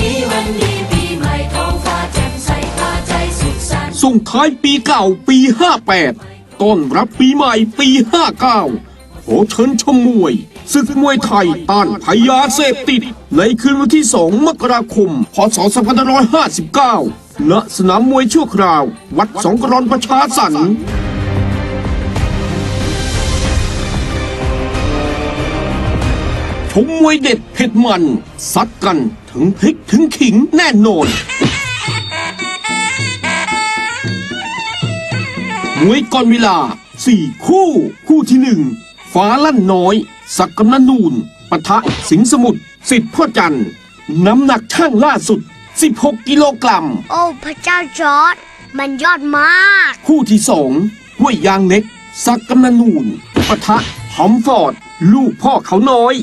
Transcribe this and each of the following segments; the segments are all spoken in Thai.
นี้วันดีปีใหม่ท้องฟ้าแจ่มใสพาใจสุขสันต์ส่งท้ายปีเก่าปี 58 ต้อนรับปีใหม่ปี 59 ขอเชิญชมมวยศึกมวยไทยต้านพยาเสพติด ในคืนวันที่ 2 มกราคม พศ 2559 ณ สนามมวยชั่วคราว วัดสองกรอนประชาสรรค์ มมวยเด็ดเผ็ดมัน ซัดกันถึงพริกถึงขิงแน่นอนมวยก่อนเวลา4คู่ คู่ที่หนึ่งฟ้าลั่นน้อย สักกำนันนูนปะทะสิงห์สมุทรสิทธิ์พ่อจันทร์น้ำหนักช่างล่าสุด 16 กิโลกรัม โอ้พระเจ้าจอร์ดมันยอดมาก คู่ที่สองห้วยยางเล็ก สักกำนันนูนปะทะหอมฟอร์ดลูกพ่อเขาน้อย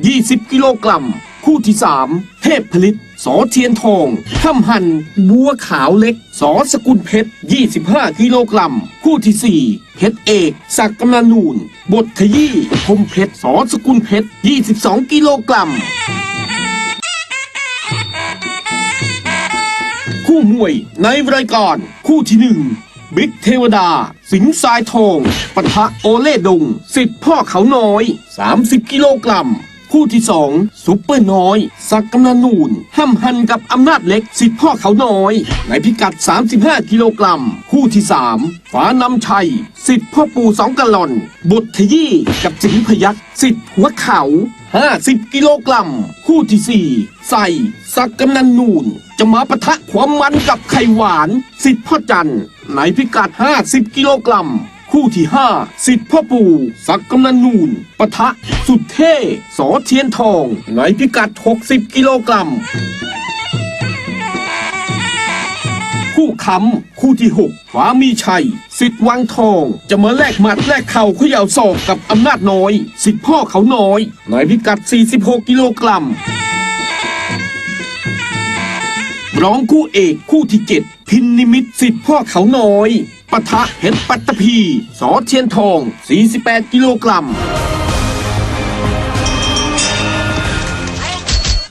20 กิโลกรัม คู่ที่สามเทพผลิต สอเทียนทองข้ามหัน บัวขาวเล็ก สอสกุลเพชร 25 กิโลกรัม คู่ที่สี่เพชรเอกสักกำนันนูน บทขยี้คมเพชร สอสกุลเพชร 22 กิโลกรัม คู่มวยในรายการ คู่ที่หนึ่งบิ๊กเทวดา สิงห์ทรายทองปะทะโอเล่ดง สิทธิ์พ่อเขาน้อย 30 กิโลกรัม คู่ที่สองซุปเปอร์น้อย สักกำนันนูนห้ำหันกับอำนาจเล็กสิทธิ์พ่อเขาน้อย ในพิกัด 35 กิโลกรัม คู่ที่สามฟ้านำชัย สิทธิ์พ่อปู่สองกะลอน บุตรทยี่กับสิงพยักสิทธิ์หัวเขา50 กิโลกรัม คู่ที่ 4 ใส่สักกำนันนูน จะมาปะทะความมันกับไข่หวาน สิทธิ์พ่อจันในพิกัด 50 กิโลกรัม คู่ที่ 5 สิทธิ์พ่อปู่สักกำนันนูนปะทะ สุดเท่สอเทียนทอง ในพิกัด 60 กิโลกรัม คู่ค้ำคู่ที่ 6 ฟ้ามีชัย สิทธิ์วังทอง จะมาแลกหมัดแลกเข่าเขย่าศอกกับอำนาจน้อย สิทธิ์พ่อเขาน้อย ในพิกัด 46 กิโลกรัม ร้องคู่เอกคู่ที่7พินนิมิตสิทธิ์พ่อเขาน้อยปะทะเห็ดปัตตพีสอเทียนทอง 48 กิโลกรัม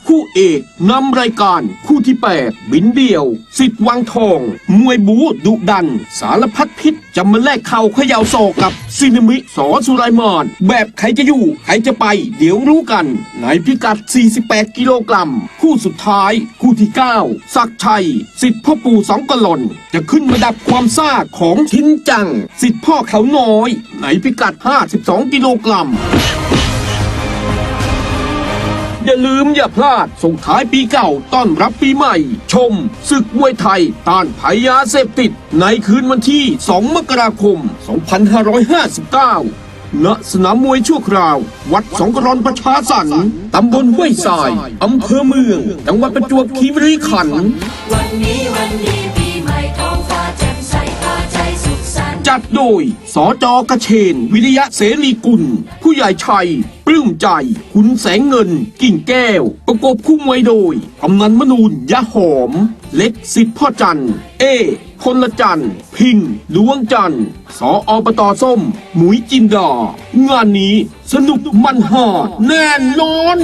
คู่เอกนำรายการคู่ที่ 8 บินเดียว สิทธิ์วังทอง มวยบูดุดัน สารพัดพิษ จะมาแลกเข่าเขย่าศอกกับซินามิสอสุไลมอน แบบใครจะอยู่ ใครจะไป เดี๋ยวรู้กัน ในพิกัด 48 กิโลกรัม คู่สุดท้าย คู่ที่ 9 ศักชัย สิทธิ์พ่อปู่สองกะหล่นจะขึ้นมาดับความซ่าของชินจัง สิทธิ์พ่อเขาน้อย ในพิกัด 52 กิโลกรัม อย่าลืมอย่าพลาด ส่งท้ายปีเก่าต้อนรับปีใหม่ ชมศึกมวยไทย ต้านภัยยาเสพติด ในคืนวันที่ 2 มกราคม 2559 ณ สนามมวยชั่วคราว วัดสองกรอนประชาสรรค์ตำบลห้วยทราย อำเภอเมือง จังหวัดประจวบคีรีขันธ์วันนี้วันดี จัดโดย สจกระเชน วิริยะเสรีกุล ผู้ใหญ่ชัย ปลื้มใจ คุณแสงเงิน กิ่งแก้ว ประกบคู่มวยโดยกำนันมนูนยะหอม เล็กสิทธิ์พ่อจันทร์เอพละจันทร์พิงดวงจันทร์สออบตส้ม หมุยจินดา งานนี้สนุกมันหาแน่นอน